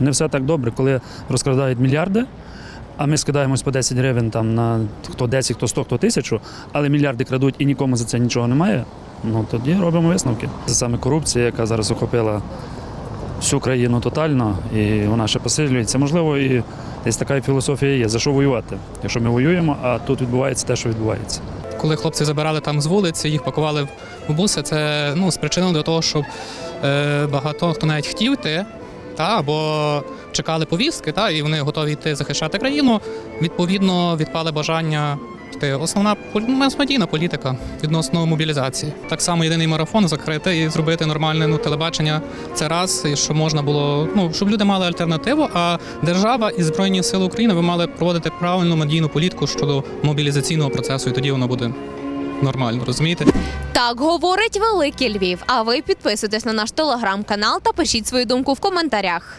Не все так добре, коли розкрадають мільярди, а ми скидаємось по 10 гривень там на хто 10, хто 100, хто 1000, але мільярди крадуть і нікому за це нічого немає. Ну тоді робимо висновки. Це саме корупція, яка зараз охопила всю країну тотально, і вона ще посилюється. Можливо, і десь така філософія є. За що воювати? Якщо ми воюємо, а тут відбувається те, що відбувається. коли хлопці забирали там з вулиці, їх пакували в буси, це ну, спричинило до того, щоб е, багато хто навіть хотів йти, та, або чекали повістки, та, і вони готові йти захищати країну. Відповідно, відпали бажання йти. Основна ну, медійна політика відносно мобілізації. Так само єдиний марафон закрити і зробити нормальне ну, телебачення. Це раз, і щоб можна було, ну щоб люди мали альтернативу. А держава і Збройні Сили України ви мали проводити правильну медійну політику щодо мобілізаційного процесу, і тоді воно буде нормально, розумієте? Так говорить Великий Львів. А ви підписуйтесь на наш телеграм-канал та пишіть свою думку в коментарях.